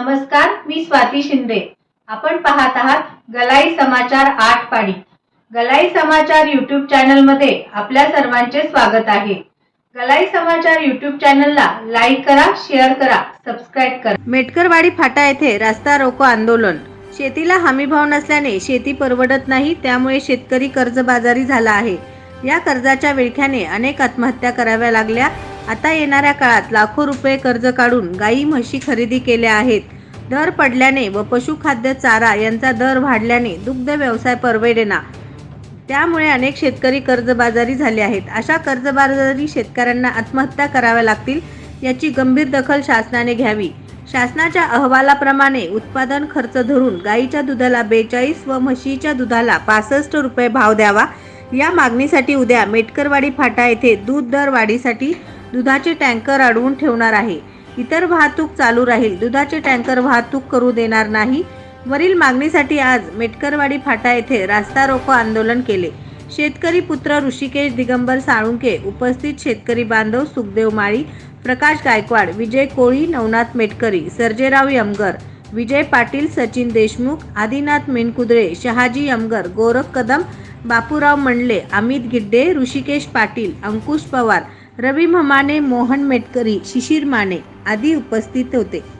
नमस्कार मी स्वाती शिंदे. आपण पाहत आहात गलाई समाचार आठ पाडी. गलाई समाचार युट्यूब चॅनलमध्ये आपल्या सर्वांचे स्वागत आहे. गलाई समाचार युट्यूब चॅनलला लाईक करा शेअर करा सबस्क्राईब करा. मेटकरवाडी फाटा येथे रस्ता रोको आंदोलन. शेतीला हमीभाव नसल्याने शेती परवडत नाही त्यामुळे शेतकरी कर्जबाजारी झाला आहे. या कर्जाच्या विळख्याने अनेक आत्महत्या कराव्या लागल्या. आता येणाऱ्या काळात लाखो रुपये कर्ज काढून गाई म्हशी खरेदी केल्या आहेत. दर पडल्याने व पशुखाद्य चारा यांचा दर वाढल्याने दुग्ध व्यवसाय परवडेना. त्यामुळे अनेक शेतकरी कर्जबाजारी झाले आहेत. अशा कर्जबाजारी शेतकऱ्यांना आत्महत्या कराव्या लागतील याची गंभीर दखल शासनाने घ्यावी. शासनाच्या अहवालाप्रमाणे उत्पादन खर्च धरून गाईच्या दुधाला बेचाळीस व म्हशीच्या दुधाला पासष्ट रुपये भाव द्यावा. या मागणीसाठी उद्या मेटकरवाडी फाटा येथे दूध दर वाढीसाठी दुधाचे टँकर अडवून ठेवणार आहे. इतर वाहतूक चालू राहील. दुधाचे टँकर वाहतूक करू देणार नाही. वरील मागणीसाठी आज मेटकरवाडी फाटा येथे रास्ता रोको आंदोलन केले. शेतकरी पुत्र ऋषिकेश दिगंबर साळुंके उपस्थित शेतकरी बांधव सुखदेव माळी प्रकाश गायकवाड विजय कोळी नवनाथ मेटकरी सर्जेराव यमगर विजय पाटील सचिन देशमुख आदिनाथ मेनकुदळे शहाजी यमगर गोरख कदम बापूराव मंडले अमित गिड्डे ऋषिकेश पाटील अंकुश पवार रवी म्हमाने मोहन मेटकरी शिशिर माने आदी उपस्थित होते.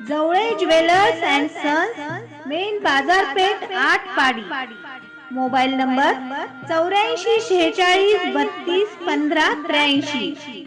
Jawale jewellers and sons main बाजारपेठ आठ पाडी मोबाईल नंबर चौऱ्याऐंशी शेहेचाळीस बत्तीस पंधरा त्र्याऐंशी.